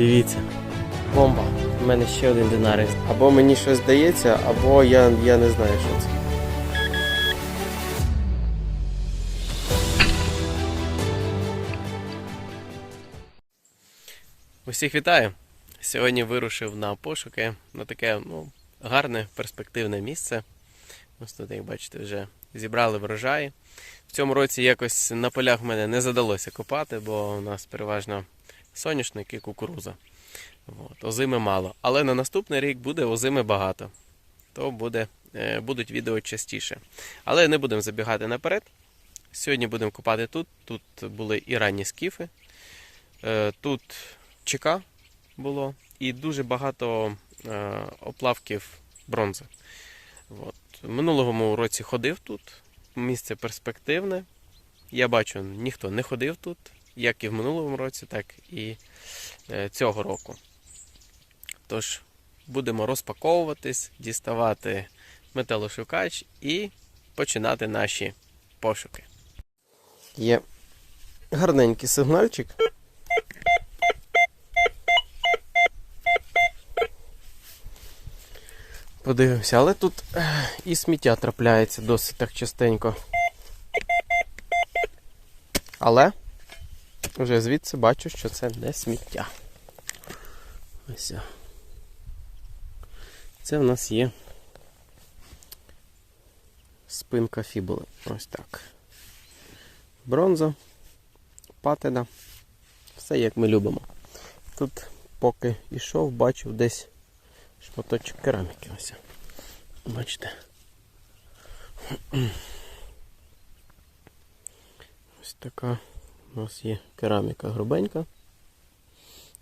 Дивіться. Бомба. У мене ще один динарик. Або мені щось здається, або я, я не знаю, що це. Усіх вітаю! Сьогодні вирушив на пошуки на таке ну, гарне перспективне місце. Ось тут, як бачите, вже зібрали врожаї. В цьому році якось на полях в мене не задалося копати, бо у нас переважно соняшник і кукуруза. От, озими мало. Але на наступний рік буде озими багато. То буде, е, будуть відео частіше. Але не будемо забігати наперед. Сьогодні будемо копати тут. Тут були і ранні скіфи. Е, Тут ЧК було і дуже багато е, оплавків бронзи. От. Минулому році ходив тут. Місце перспективне. Я бачу, ніхто не ходив тут, як і в минулому році, так і е, цього року. Тож будемо розпаковуватись, діставати металошукач і починати наші пошуки. Є гарненький сигнальчик. Подивимося, але тут е, і сміття трапляється досить так частенько. Але вже звідси бачу, що це не сміття. Ось. Це в нас є спинка фібули. Ось так. Бронза, патина. Все як ми любимо. Тут, поки йшов, бачив десь шматочок кераміки. Ось. Бачите. Ось така у нас є кераміка грубенька.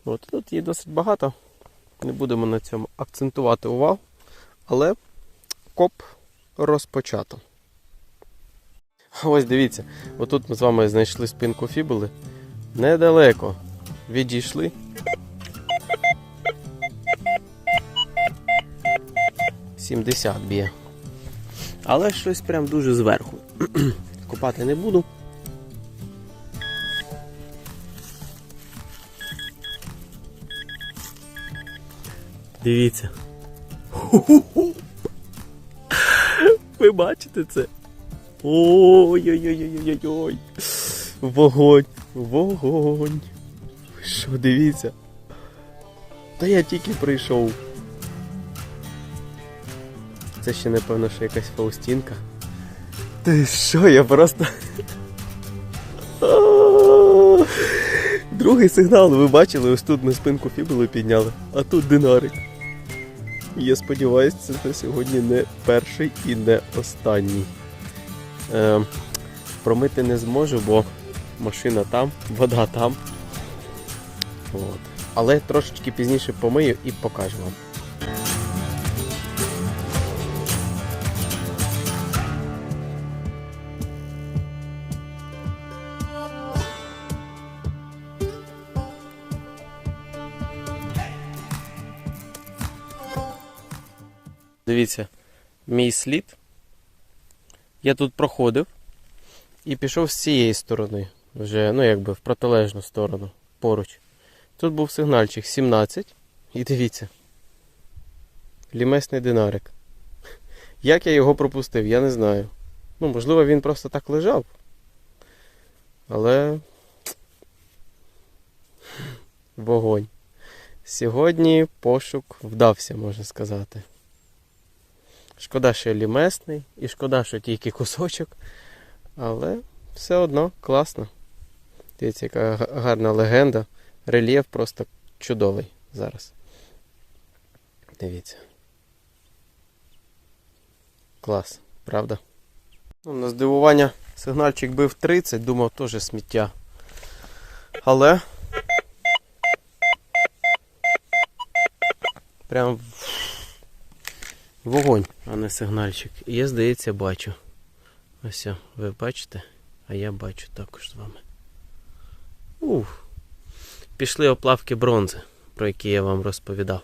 От тут її досить багато. Не будемо на цьому акцентувати увагу, але коп розпочато. Ось дивіться, отут ми з вами знайшли спинку фібули. Недалеко відійшли. Сімдесят б'є. Але щось прям дуже зверху. Копати не буду. Дивіться. Ви бачите це? Ой-ой-ой-ой-ой-ой. Вогонь, вогонь. Ви що, дивіться? Та я тільки прийшов. Це ще напевно що якась Фаустінка. Ти що, я просто. Другий сигнал, ви бачили, ось тут на спинку фібули підняли, а тут динарик. Я сподіваюся, це на сьогодні не перший і не останній. Е, промити не зможу, бо машина там, вода там. От. Але трошечки пізніше помию і покажу вам. Дивіться, мій слід. Я тут проходив і пішов з цієї сторони, вже, ну якби в протилежну сторону, поруч. Тут був сигнальчик 17. І дивіться. Лімесний динарик. Як я його пропустив, я не знаю. Ну, можливо, він просто так лежав. Але. Вогонь. Сьогодні пошук вдався, можна сказати. Шкода, що лімесний, і шкода, що тільки кусочок. Але все одно класно. Дивіться, яка гарна легенда. Рельєф просто чудовий зараз. Дивіться. Клас, правда? Ну, на здивування сигнальчик бив 30, думав теж сміття. Але. Прям Вогонь, а не сигнальчик. І я, здається, бачу. Ось, ви бачите? А я бачу також з вами. Ух. Пішли оплавки бронзи, про які я вам розповідав.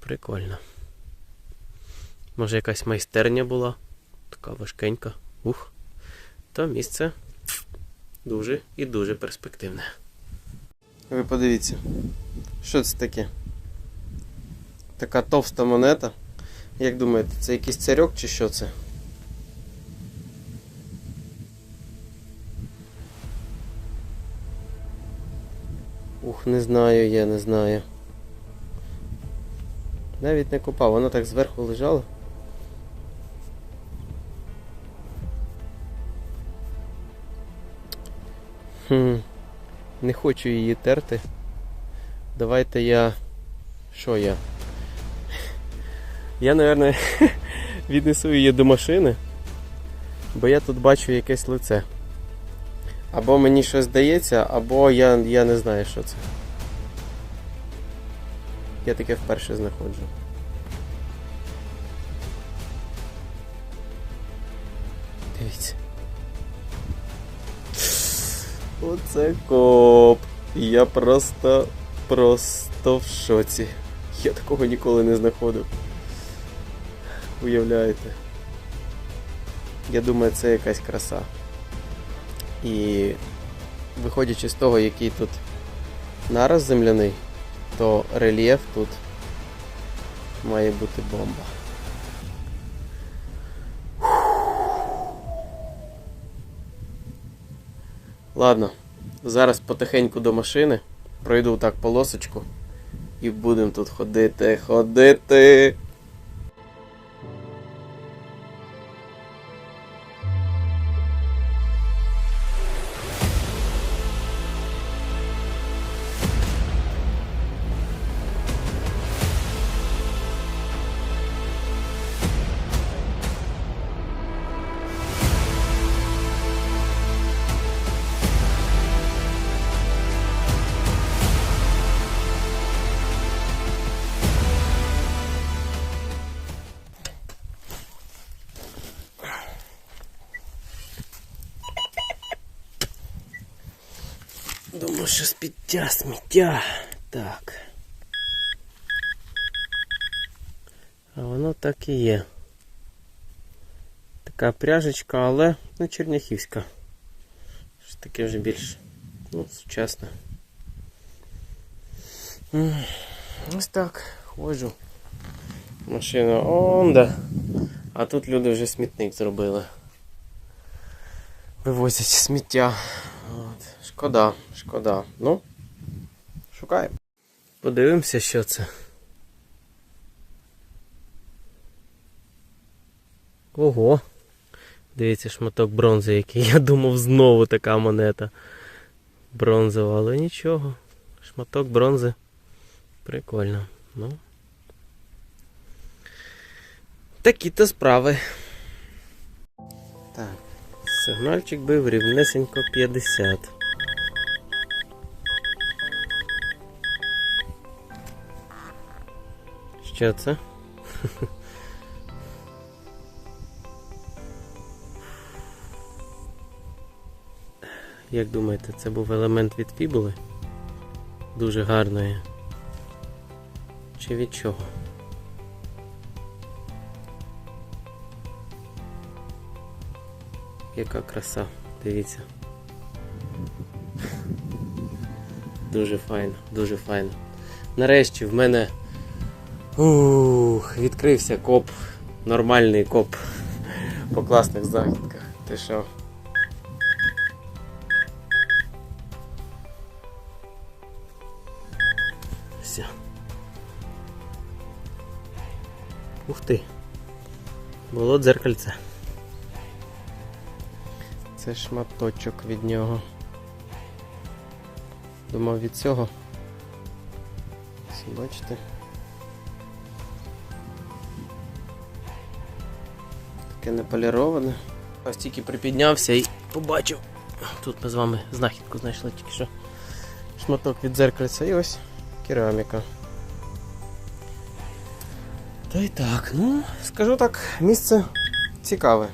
Прикольно. Може якась майстерня була? Така важкенька. Ух. То місце дуже і дуже перспективне. Ви подивіться. Що це таке? Така товста монета. Як думаєте, це якийсь царьок чи що це? Ух, не знаю, я не знаю. Навіть не копав, воно так зверху лежало. Хм, не хочу її терти. Давайте я. Що я? Я, напевно, віднесу її до машини, бо я тут бачу якесь лице. Або мені щось здається, або я, я не знаю, що це. Я таке вперше знаходжу. Дивіться. Оце коп. Я просто, просто в шоці. Я такого ніколи не знаходив. Уявляєте? Я думаю, це якась краса. І виходячи з того, який тут нараз земляний, то рельєф тут має бути бомба. Ладно, зараз потихеньку до машини, пройду так полосочку і будемо тут ходити, ходити. Що сміття, сміття. Так. А воно так і є. Така пряжечка, але не черняхівська. Щось таке вже більш ну, сучасне. Ось так, ходжу. Машина онда. А тут люди вже смітник зробили. Вивозять сміття. От. Шкода, шкода. Ну, шукаємо. Подивимося, що це. Ого. Дивіться, шматок бронзи, який. Я думав, знову така монета. Бронзова, але нічого. Шматок бронзи. Прикольно. Ну. Такі-то справи. Так. Сигнальчик бив рівнесенько 50. Що це? Як думаєте, це був елемент від фібули? Дуже гарної. Чи від чого? Яка краса, дивіться. Дуже файно, дуже файно. Нарешті в мене ух, відкрився коп, нормальний коп по класних знахідках. Ти що? Все. Ух ти. Було дзеркальце. Це шматочок від нього. Думав від цього. Ось, Бачите? Таке неполіроване. Ось тільки припіднявся і побачив. Тут ми з вами знахідку знайшли тільки що. Шматок від дзеркальця і ось кераміка. Та й так, ну, скажу так, місце цікаве.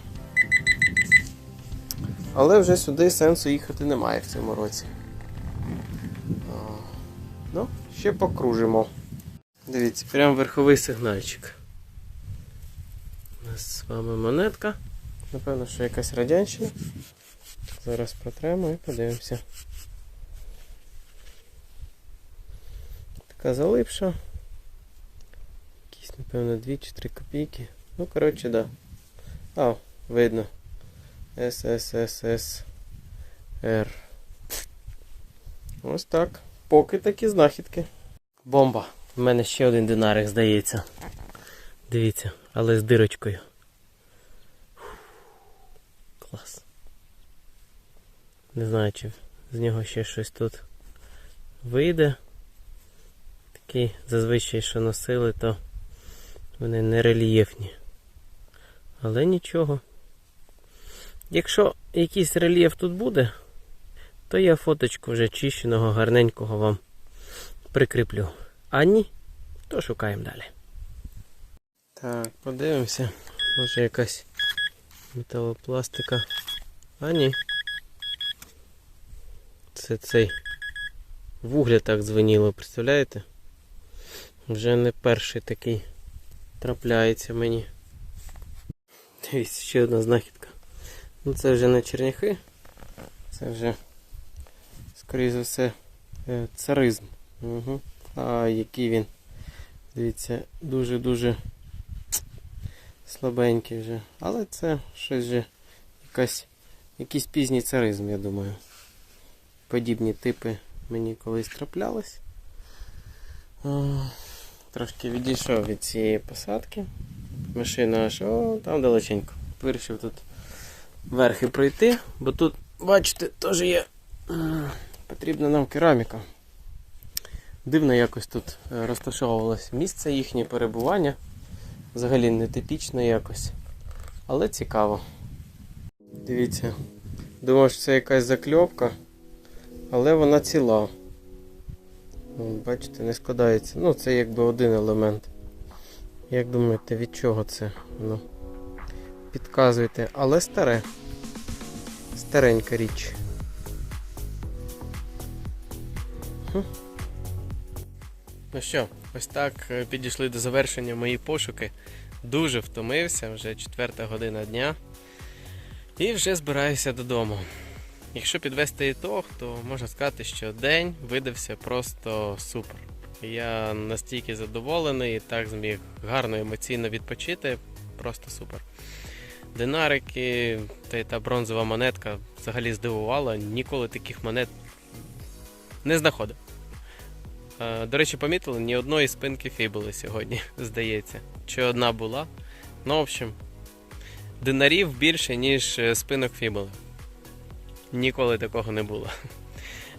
Але вже сюди сенсу їхати немає в цьому році. Ну, ще покружимо. Дивіться, прям верховий сигнальчик. У нас з вами монетка. Напевно, що якась радянщина. Зараз протремо і подивимося. Така залипша. Якісь, напевно, 2 чи 3 копійки. Ну, коротше, да. А, видно. СССР. Ось так. Поки такі знахідки. Бомба. У мене ще один динарик, здається. Дивіться, але з дирочкою. Клас. Не знаю, чи з нього ще щось тут вийде. Такі зазвичай, що носили, то вони не рельєфні. Але нічого. Якщо якийсь рельєф тут буде, то я фоточку вже чищеного, гарненького вам прикріплю. А ні, то шукаємо далі. Так, подивимося. Може якась металопластика. А ні. Це цей вугля так дзвеніло, представляєте? Вже не перший такий трапляється мені. Дивіться, ще одна знахідка. Ну це вже не черняхи, це вже, скоріше за все, е, царизм. Угу. А який він. Дивіться, дуже-дуже слабенький вже. Але це щось вже якась, якийсь пізній царизм, я думаю. Подібні типи мені колись траплялись. Трошки відійшов від цієї посадки. Машина аж о, там далеченько. Вирішив тут верхи пройти, бо тут, бачите, теж є. Потрібна нам кераміка. Дивно якось тут е, розташовувалось місце їхнє перебування. Взагалі нетипічно якось. Але цікаво. Дивіться. Думав, що це якась закльопка, але вона ціла. Бачите, не складається. Ну, це якби один елемент. Як думаєте, від чого це? Ну, підказуйте, але старе. Старенька річ. Ну що, ось так е, підійшли до завершення мої пошуки. Дуже втомився, вже четверта година дня. І вже збираюся додому. Якщо підвести ітог, то можна сказати, що день видався просто супер. Я настільки задоволений і так зміг гарно емоційно відпочити. Просто супер. Динарики та та бронзова монетка взагалі здивувала. Ніколи таких монет не знаходив. Е, До речі, помітили, ні одної спинки фібули сьогодні, здається. Чи одна була. Ну, в общем, динарів більше, ніж е, спинок фібули. Ніколи такого не було.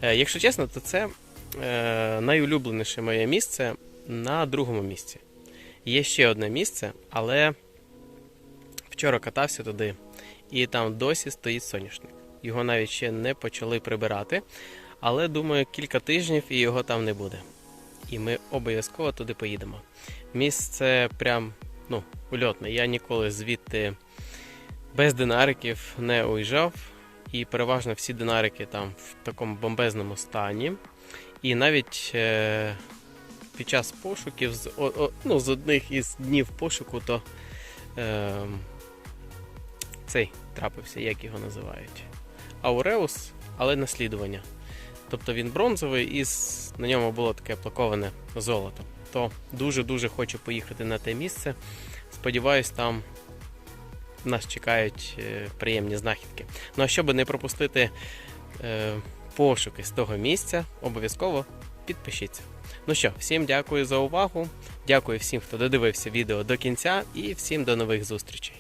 Е, Якщо чесно, то це найулюбленіше моє місце на другому місці. Є ще одне місце, але вчора катався туди, і там досі стоїть соняшник. Його навіть ще не почали прибирати, але думаю, кілька тижнів і його там не буде. І ми обов'язково туди поїдемо. Місце прям ну, ульотне. Я ніколи звідти без динариків не уїжджав. І переважно всі динарики там в такому бомбезному стані. І навіть е, під час пошуків, з, о, о, ну, з одних із днів пошуку, то е, цей трапився, як його називають. Ауреус, але наслідування. Тобто він бронзовий і на ньому було таке плаковане золото. То дуже-дуже хочу поїхати на те місце. Сподіваюсь, там нас чекають е, приємні знахідки. Ну а щоб не пропустити е, пошуки з того місця, обов'язково підпишіться. Ну що, всім дякую за увагу. Дякую всім, хто додивився відео до кінця, і всім до нових зустрічей.